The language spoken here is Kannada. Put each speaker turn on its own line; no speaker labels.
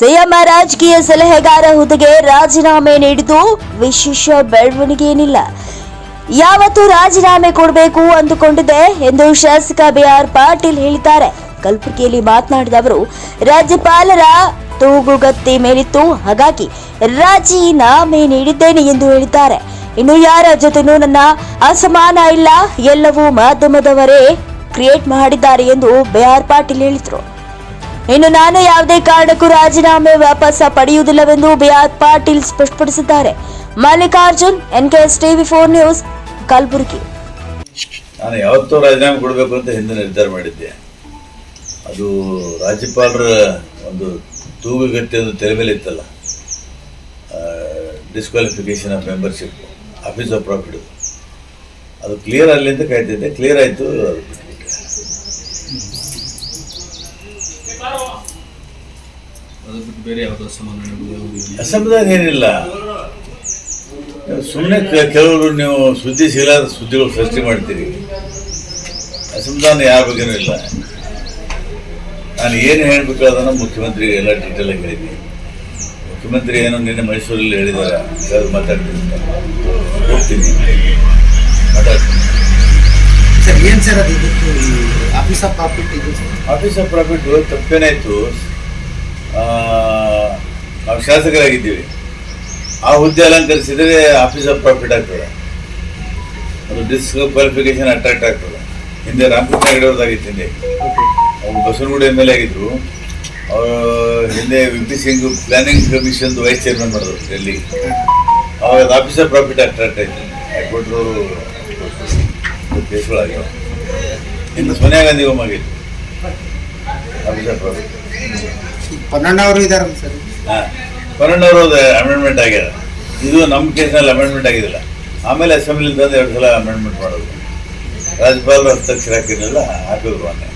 ಸಿಎಂ ರಾಜಕೀಯ ಸಲಹೆಗಾರ ಹುದ್ದೆಗೆ ರಾಜೀನಾಮೆ ನೀಡಿದ್ದು ವಿಶೇಷ ಬೆಳವಣಿಗೆ ಏನಿಲ್ಲ ಯಾವತ್ತು ರಾಜೀನಾಮೆ ಕೊಡಬೇಕು ಅಂದುಕೊಂಡಿದೆ ಎಂದು ಶಾಸಕ ಬಿಆರ್ ಪಾಟೀಲ್ ಹೇಳಿದ್ದಾರೆ. ಕಲಬುರಗಿಯಲ್ಲಿ ಮಾತನಾಡಿದ ಅವರು, ರಾಜ್ಯಪಾಲರ ತೂಗುಗತ್ತಿ ಮೇಲಿತ್ತು. ಹಾಗಾಗಿ ರಾಜೀನಾಮೆ ನೀಡಿದ್ದೇನೆ ಎಂದು ಹೇಳಿದ್ದಾರೆ. ಇನ್ನು ಯಾರ ಜೊತೆನೂ ನನ್ನ ಅಸಮಾನ ಇಲ್ಲ. ಎಲ್ಲವೂ ಮಾಧ್ಯಮದವರೇ ಕ್ರಿಯೇಟ್ ಮಾಡಿದ್ದಾರೆ ಎಂದು ಬಿಆರ್ ಪಾಟೀಲ್ ಹೇಳಿದರು. ಇನ್ನು ನಾನು ಯಾವುದೇ ಕಾರಣಕ್ಕೂ ರಾಜೀನಾಮೆ ವಾಪಸ್ ಪಡೆಯುವುದಿಲ್ಲವೆಂದು ಬಿಆರ್ ಪಾಟೀಲ್ ಸ್ಪಷ್ಟಪಡಿಸಿದ್ದಾರೆ. Mallikarjun, NKS TV four news, Kalaburagi.
ನಾನು ಯಾವತ್ತೂ ರಾಜೀನಾಮೆ ಕೊಡಬೇಕು ಅಂತ ಹಿಂದೆ ನಿರ್ಧಾರ ಮಾಡಿದ್ದೆ. ಅದು ರಾಜ್ಯಪಾಲರ ಒಂದು ತೂಗುಗತ್ತೆ ಒಂದು ತೆರೆ ಮೇಲೆ ಇತ್ತಲ್ಲ disqualification of membership office of profit ಅದು ಕ್ಲಿಯರ್ ಆಗಲಿ ಅಂತ ಕಾಯ್ತಿದ್ದೆ. ಕ್ಲಿಯರ್ ಆಯಿತು. ಅದು
ಬಿಟ್ಟು ಬೇರೆ ಯಾವುದೋ ಸಂಬಂಧ ನಿಮ್ಗೆ ಯಾವ್ದು ಇಲ್ಲ.
ಅಸಮಾಧಾನ ಏನಿಲ್ಲ. ಸುಮ್ಮನೆ ಕೆಲವರು ನೀವು ಸುದ್ದಿ ಸಿಗಲಾದ ಸುದ್ದಿಗಳು ಸೃಷ್ಟಿ ಮಾಡ್ತೀರಿ. ಅಸಮಾಧಾನ ಯಾರ ಬಗ್ಗೆನೂ ಇಲ್ಲ. ನಾನು ಏನು ಹೇಳಬೇಕು ಅದನ್ನ ಮುಖ್ಯಮಂತ್ರಿ ಎಲ್ಲ ಡೀಟೇಲ್ ಆಗಿ ಹೇಳಿದ್ದೀನಿ. ಮುಖ್ಯಮಂತ್ರಿ ಏನು ನಿನ್ನೆ ಮೈಸೂರಲ್ಲಿ ಹೇಳಿದ್ದಾರೆ. ಯಾರು ಮಾತಾಡ್ತೀನಿ. ಹೋಗ್ತೀನಿ ಮಾತಾಡ್ತೀನಿ.
ಸರ್ ಏನು ಸರ್ ಅದು? ಆಫೀಸ್ ಆಫ್ ಪ್ರಾಫಿಟ್ ಇದು ಸರ್.
ಆಫೀಸ್ ಆಫ್ ಪ್ರಾಫಿಟ್ ತಪ್ಪೇನಾಯಿತು? ನಾವು ಶಾಸಕರಾಗಿದ್ದೀವಿ. ಆ ಹುದ್ದೆ ಅಲಂಕರಿಸಿದರೆ ಆಫೀಸ್ ಆಫ್ ಪ್ರಾಫಿಟ್ ಆಗ್ತದೆ. ಅದು ಡಿಸ್ಕ್ವಾಲಿಫಿಕೇಶನ್ ಅಟ್ರಾಕ್ಟ್ ಆಗ್ತದೆ. ಹಿಂದೆ ರಾಮಕೃಷ್ಣ ಹೆಗಡೆ ಅವ್ರದ್ದಾಗಿತ್ತು ಹಿಂದೆ. ಅವರು ಬಸವನಗುಡಿ ಎಂ ಎಲ್ ಎ ಆಗಿದ್ರು. ಅವರು ಹಿಂದೆ V P Singh planning commission vice chairman ಮಾಡಿದ್ರು ಡೆಲ್ಲಿ ಅವಾಗ ಆಫೀಸ್ ಆಫ್ ಪ್ರಾಫಿಟ್ ಅಟ್ರಾಕ್ಟ್ ಆಯಿತು. ಹೈಕೋರ್ಟ್ರವರು ಕೇಸ್ಗಳಾಗಿವೆ ಇನ್ನು ಸೋನಿಯಾ ಗಾಂಧಿ ಹೋಮ್ ಆಗಿತ್ತು. ಆಫೀಸ್ ಆಫ್ ಪ್ರಾಫಿಟ್
ಈಗ ಪನ್ನಣ್ಣ ಅವರು ಇದಾರಲ್ಲ ಸರ್?
ಹಾಂ ಪನ್ನೊಂದವರು ಅಮೆಂಡ್ಮೆಂಟ್ ಆಗ್ಯದ ಇದು ನಮ್ಮ ಕೇಸ್ನಲ್ಲಿ ಅಮೆಂಡ್ಮೆಂಟ್ ಆಗಿದಿಲ್ಲ. ಆಮೇಲೆ ಅಸೆಂಬ್ಲಿ ತಂದು ಎರಡು ಸಲ ಅಮೆಂಡ್ಮೆಂಟ್ ಮಾಡೋದು. ರಾಜ್ಯಪಾಲರು ಹಸ್ತಕ್ಷರ ಹಾಕಿರಲಿಲ್ಲ ಹಾಕಿದ್ರು ಮೊನ್ನೆ